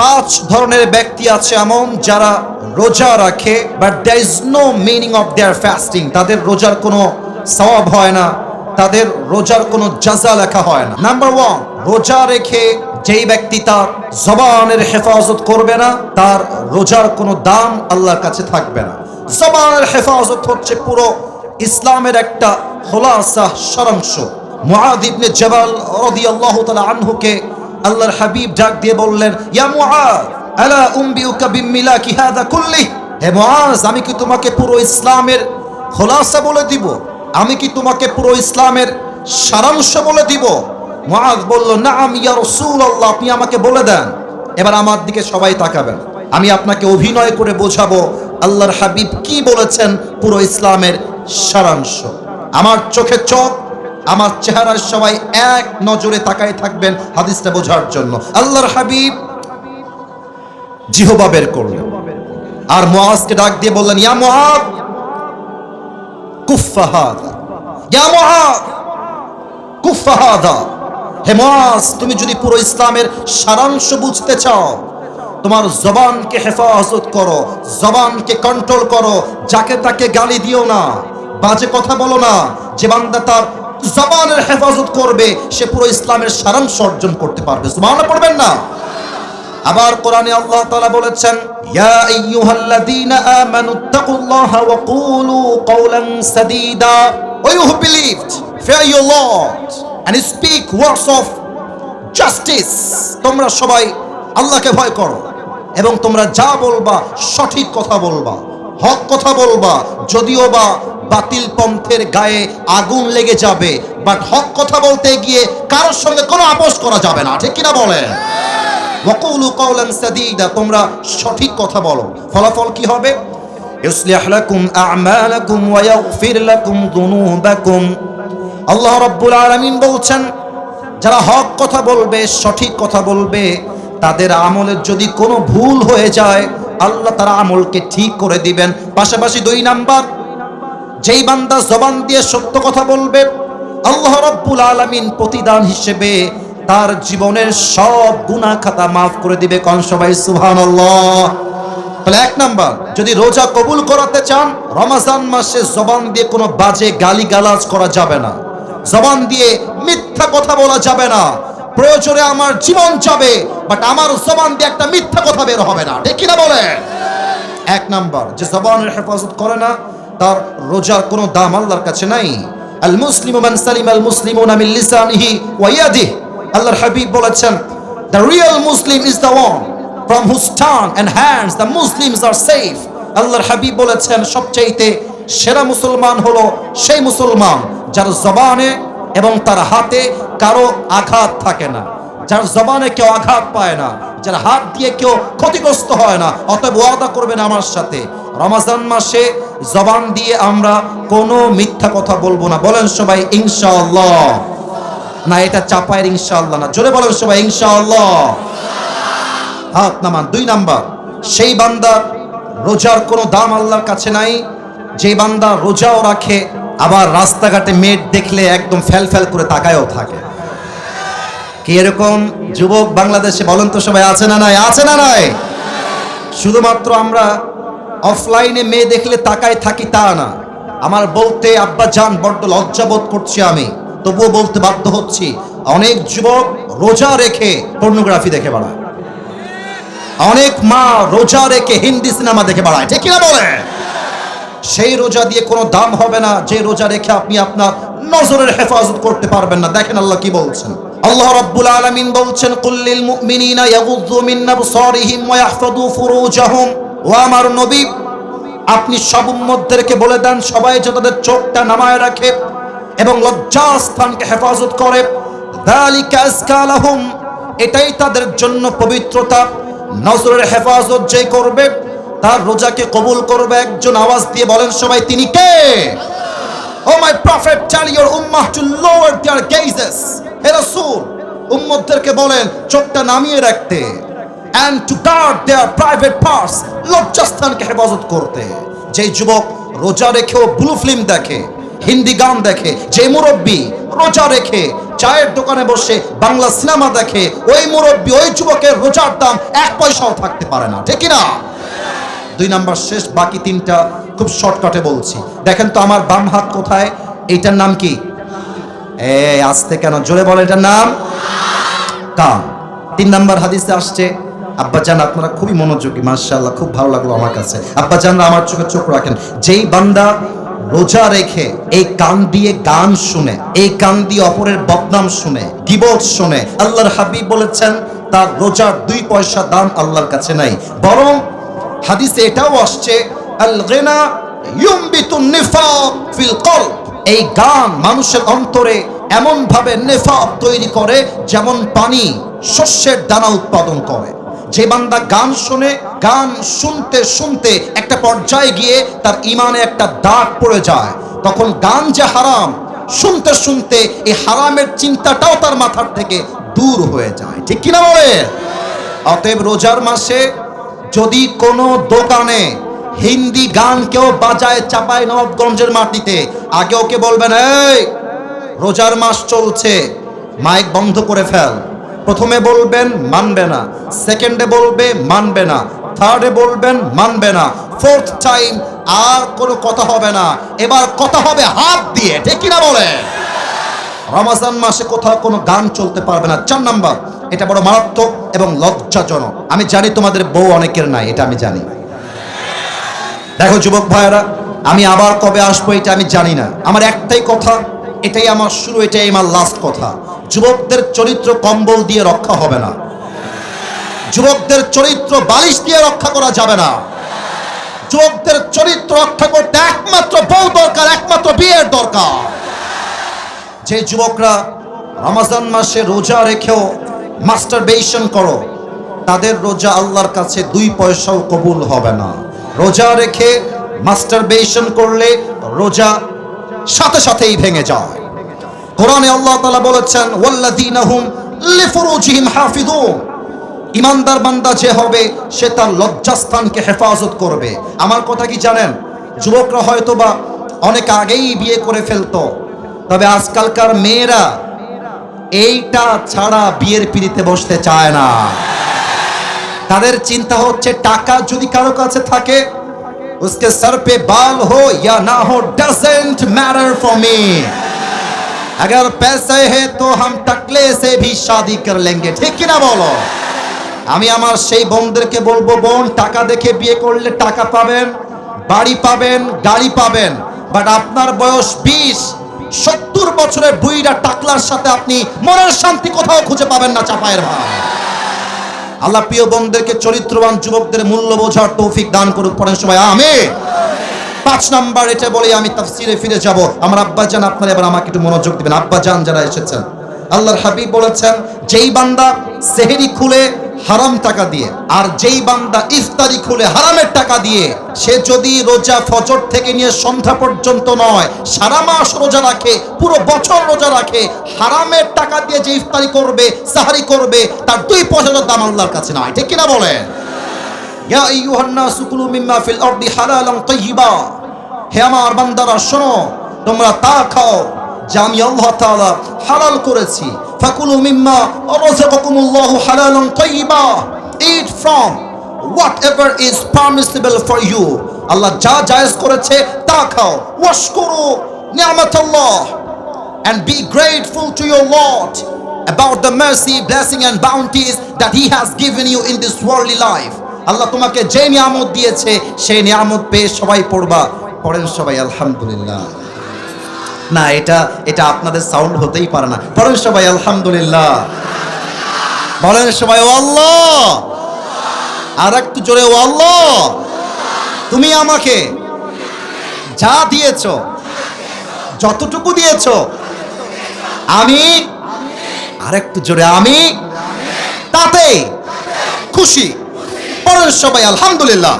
পাঁচ ধরনের ব্যক্তি আছে এমন যারা রোজা রাখে but there is no meaning of their fasting তাদের রোজার কোনো সওয়াব হয় না, তাদের রোজার কোনো জাজা লেখা হয় না। নাম্বার ওয়ান রোজা রেখে যেই ব্যক্তি তার জবানের হেফাজত করবে না, তার রোজার কোনো দাম আল্লাহর কাছে থাকবে না। জবানের হেফাজত হচ্ছে পুরো ইসলামের একটা খোলাসা সারাংশ। মুআদ জাবাল রাদিয়াল্লাহু তাআলা আনহুকে আল্লাহর হাবিব ডাক দিয়ে বললেন হে আমি কি তোমাকে পুরো ইসলামের খোলাসা বলে দিব? আমি কি তোমাকে পুরো ইসলামের সারাংশ বলে দিব? মুআজ বলল আমি ইয়া রাসূলুল্লাহ, আপনি আমাকে বলে দেন। এবার আমার দিকে সবাই তাকাবেন। আমি আপনাকে অভিনয় করে বোঝাবো আল্লাহর হাবিব কি বলেছেন পুরো ইসলামের সারাংশ। আমার চোখে চোখ আমার চেহারার সবাই এক নজরে তাকায় থাকবেন হাদিসটা বোঝার জন্য। আল্লাহর হাবিব জিহবা বের করলেন। আর মুআজকে ডাক দিয়ে বললেন, ইয়া মুআদ কুফফা হাদা। ইয়া মুআদ কুফফা হাদা। হে মুআজ, তুমি যদি পুরো ইসলামের সারাংশ বুঝতে চাও, তোমার জবানকে হেফাজত করো, জবানকে কন্ট্রোল করো, যাকে তাকে গালি দিও না, বাজে কথা বলো না, যে বান্দা তার জবানের হেফাজত করবে, সে পুরো ইসলামের সারাংশ অর্জন করতে পারবে। সুবহানাল্লাহ পড়বেন না? আবার কোরআনে আল্লাহ তাআলা বলেছেন, ইয়া আইয়ুহাল্লাযীনা আমানুত্তাকুল্লাহা ওয়া কুলু কওলান সাদীদা। O you who believed fear your lord and speak words of justice তোমরা সবাই আল্লাহকে ভয় করো এবং তোমরা যা বলবা, সঠিক কথা বলবা, হক কথা বলবা, যদিও বা বাতিল পন্থের গায়ে আগুন লেগে যাবে। বাট হক কথা বলতে গিয়ে কারোর সঙ্গে কোনো আপোষ করা যাবে না। ঠিক কিনা বলেন? ওয়াকুলু কওলান সাদীদা, তোমরা সঠিক কথা বলো। ফলাফল কি হবে? ইউসলিহ লাকুম আ'মালাকুম ওয়া ইয়াগফির লাকুম যুনুবাকুম। আল্লাহ রাব্বুল আলামিন বলছেন, যারা হক কথা বলবে, সঠিক কথা বলবে, তাদের আমলের যদি কোনো ভুল হয়ে যায়, আল্লাহ তারা আমলকে ঠিক করে দিবেন। পাশাপাশি দুই নাম্বার যেই বান্দা জবান দিয়ে সত্য কথা বলবে, আল্লাহ রাব্বুল আলামিন প্রতিদান হিসেবে তার জীবনের সব গুনাহ খাতা মাফ করে দিবে। কোন সবাই? সুবহানাল্লাহ। তাহলে এক নাম্বার, যদি রোজা কবুল করাতে চান, রমাজান মাসে জবান দিয়ে কোনো বাজে গালি গালাজ করা যাবে না। জবান দিয়ে মিথ্যা কথা বলা যাবে না। প্রয়োজনে আমার জীবন যাবে বাট আমার জবান দিয়ে একটা মিথ্যা কথা বের হবে না। ঠিক কিনা বলেন? এক নাম্বার, যে জবানের হেফাজত করে না তার রোজার কোনো দাম আল্লাহর কাছে নাই। আল মুসলিম মান সালিম আল মুসলিমুনা মিন লিসানিহি ওয়া ইয়াদিহি। আল্লাহর হাবিব বলেছেন the real Muslim is the one from whose tongue and hands the Muslims are safe আল্লাহর হাবিব বলেছেন, সবচাইতে সেরা মুসলমান হলো সেই মুসলমান যার জবানে এবং তার হাতে কারও আঘাত থাকে না। যার জবানে কেউ আঘাত পায় না, যার হাত দিয়ে কেউ ক্ষতিগ্রস্ত হয় না, অতএব ওয়াদা করবেন আমার সাথে। রমাজান মাসে জবান দিয়ে আমরা কোনো মিথ্যা কথা বলব না। বলেন সবাই, ইনশাআল্লাহ। না, এটা চাপায়ের ইনশাআল্লাহ না। জোরে বলেন সবাই, ইনশাআল্লাহ। হাত নামান, দুই নাম্বার। সেই বান্দা রোজার কোনো দাম আল্লাহর কাছে নাই। যে বান্দা রোজাও রাখে, আবার রাস্তাঘাটে মেট দেখলে একদম ফ্যাল ফ্যাল করে তাকায়ও থাকে। কি এরকম? যুবক বাংলাদেশে বলেন তো সবাই, আছে না নাই? আছে না নাই? শুধুমাত্র আমরা অফলাইনে মেয়ে দেখলে তাকায় থাকি তা না। আমার বলতে আব্বা জান বড্ড লজ্জাবোধ করছি আমি। তবুও বলতে বাধ্য হচ্ছি, অনেক যুবক রোজা রেখে পর্নোগ্রাফি দেখে বেড়ায়। অনেক মা রোজা রেখে হিন্দি সিনেমা দেখে বেড়ায়, ঠিক কিনা বলে? সেই রোজা দিয়ে কোনো দাম হবে না, যে রোজা রেখে আপনি আপনার নজরের হেফাজত করতে পারবেন না। দেখেন আল্লাহ কি বলছেন। আল্লাহ রাব্বুল আলামিন বলছেন, কুল্লিল মুমিনিনা ইয়াগুযু মিন আবসারিহিম ওয়া ইয়াহফাযু ফুরুজাহুম। ও আমার নবী, আপনি সব উম্মদদেরকে বলে দেন, সবাই যে তাদের চোখটা নামায় রাখে এবং লজ্জা স্থানকে হেফাজত করে। এটাই তাদের জন্য পবিত্রতা। নজরের হেফাজত যে করবে, তার রোজাকে কবুল করবে। একজন আওয়াজ দিয়ে বলেন, সবাই, তিনি কে? O my prophet tell your ummah to lower their gazes হে রাসূল, উম্মতদেরকে বলেন, চোখটা নামিয়ে রাখতে। And to guard their private parts লজ্জাস্থানকে হেফাজত করতে। যে যুবক রোজা রেখেও ব্লু ফিল্ম দেখে, হিন্দি গান দেখে যে মুরব্বী রোজা রেখে চায়ের দোকানে বসে বাংলা সিনেমা দেখে, ওই মুরব্বী, ওই যুবকের রোজার দাম এক পয়সাও থাকতে পারে না। ঠিক না দুই নাম্বার শেষ, বাকি তিনটা খুব শর্টকাটে বলছি। দেখেন তো আমার বাম হাত কোথায়? এইটার নাম কি? এ আসতে কেন? জোরে বলে, এটার নাম? কাম তিন নাম্বার হাদিসে আসছে আব্বাজান আপনারা খুবই মনোযোগী মার্শাল্লাহ খুব ভালো লাগল আমার কাছে। আব্বাজানরা আমার চোখে চোখ রাখেন। যেই বান্দা রোজা রেখে এই কান দিয়ে গান শুনে, এই কান দিয়ে অপরের বদনাম শুনে, গিবত শুনে, আল্লাহর হাবিব বলেছেন, তার রোজার দুই পয়সা দাম আল্লাহর কাছে নাই। বরং হাদিসে এটাও আসছে এই গান মানুষের অন্তরে এমন ভাবে নেফাক তৈরি করে, যেমন পানি শস্যের দানা উৎপাদন করে। যে বান্দা গান শুনে, গান শুনতে শুনতে একটা পর্যায়ে গিয়ে তার ইমানে একটা দাগ পড়ে যায়। তখন গান যে হারাম, শুনতে শুনতে এই হারামের চিন্তাটাও তার মাথার থেকে দূর হয়ে যায়। ঠিক কিনা বলে? অতএব রোজার মাসে যদি কোনো দোকানে হিন্দি গান কেউ বাজায় চাপায় নবগঞ্জের মাটিতে, আগে ওকে বলবেন, এই, রোজার মাস চলছে, মাইক বন্ধ করে ফেল। প্রথমে বলবেন, মানবে না সেকেন্ডে বলবে, মানবে না থার্ডে বলবেন, মানবে না ফোর্থ টাইম আর কোনো কথা হবে না। এবার কথা হবে হাত দিয়ে, ঠিক না বলে? রমাজান মাসে কোথাও কোনো গান চলতে পারবে না। চার নাম্বার, এটা বড় মারাত্মক এবং লজ্জাজনক। আমি জানি তোমাদের বউ অনেকের নাই, এটা আমি জানি। দেখো যুবক ভাইয়েরা, আমি আবার কবে আসব এটা আমি জানি না। আমার একটাই কথা এটাই আমার শুরু, এটাই আমার লাস্ট কথা। যুবকদের চরিত্র কম্বল দিয়ে রক্ষা হবে না। যুবকদের চরিত্র বালিশ দিয়ে রক্ষা করা যাবে না। যুবকদের চরিত্র রক্ষা করতে একমাত্র বউ দরকার, একমাত্র বিয়ের দরকার। যে যুবকরা রমাজান মাসে রোজা রেখেও মাস্টার মাস্টারবেশন করো, তাদের রোজা আল্লাহর কাছে দুই পয়সাও কবুল হবে না। রোজা রেখে মাস্টারবেশন করলে রোজা সাথে সাথেই ভেঙে যায়। কোরআনে আল্লাহ তাআলা বলেছেন ওয়াল্লাযীনাহুম লিফুরুজিহিম হাফিযুন। ইমানদার বান্দা যে হবে, সে তার লজ্জাস্থানকে হেফাজত করবে। আমার কথা কি জানেন? যুবকরা হয়তো বা অনেক আগেই বিয়ে করে ফেলতো, তবে আজকালকার মেয়েরা এইটা ছাড়া বিয়ের পিড়িতে বসতে চায় না। তাদের চিন্তা হচ্ছে, টাকা যদি কারও কাছে থাকে उसके सर पे बाल हो या ना हो डजेंट मैटर फॉर मी अगर पैसे है तो हम टकले से भी शादी कर लेंगे ঠিক কিনা বলো আমি আমার সেই বোনদেরকে বলবো বোন টাকা দেখে বিয়ে করলে টাকা পাবেন বাড়ি পাবেন গাড়ি পাবেন বাট আপনার বয়স বিশ সত্তর বছরের বুইরা টাকলার সাথে আপনি মনের শান্তি কোথাও খুঁজে পাবেন না চাপায়ের ভাই আল্লাহ প্রিয় বন্ধুদেরকে চরিত্রবান যুবকদের মূল্য বোঝার তৌফিক দান করুক পরের সময়। আমি পাঁচ নাম্বার এটা বলে আমি তাফসিরে ফিরে যাব। আমার আব্বাজান আপনারা এবার আমাকে একটু মনোযোগ দিবেন। আব্বাজান যারা এসেছেন, আল্লাহর হাবিব বলেছেন, যেই বান্দা সেহেরি খুলে হারাম টাকা দিয়ে। আর যেই বান্দা ইফতারি খুলে হারামের টাকা দিয়ে, সে যদি রোজা ফজর থেকে নিয়ে সন্ধ্যা পর্যন্ত নয়, সারা মাস রোজা রাখে, পুরো বছর রোজা রাখে, হারামের টাকা দিয়ে যে ইফতারি করবে, সাহারি করবে, তার দুই পয়সার দাম আল্লাহর কাছে নয় ঠিক কিনা বলেন? ইয়া আইয়ুহান নাসু কুলু মিম্মা ফিল আরদি হালালান তাইয়্যিবা। হে আমার বান্দারা, শোনো, তোমরা তা খাও যে আল্লাহ তাআলা হালাল করেছি ফাকুলু মিম্মা রাযাকাকুমুল্লাহু হালালান তাইয়্যিবা eat from whatever is permissible for you আল্লাহ যা জায়েজ করেছে তা খাও ওয়াশকুরু নিয়ামাতাল্লাহ and be grateful to your Lord about the mercy, blessing, and bounties that He has given you in this worldly life. আল্লাহ তোমাকে যে নিয়ামত দিয়েছে সেই নিয়ামত পেয়ে সবাই পড়বা পড়েন সবাই আলহামদুলিল্লাহ না, এটা এটা আপনাদের সাউন্ড হতেই পারে না। পড়েন সবাই, আলহামদুলিল্লাহ। বলেন সবাই আল্লাহ। আর একটু জোরে, ও আল্লাহ। তুমি আমাকে যা দিয়েছ, যতটুকু দিয়েছ, আমি আরেকটু জোরে, আমি তাতে খুশি। পরের সবাই, আলহামদুলিল্লাহ।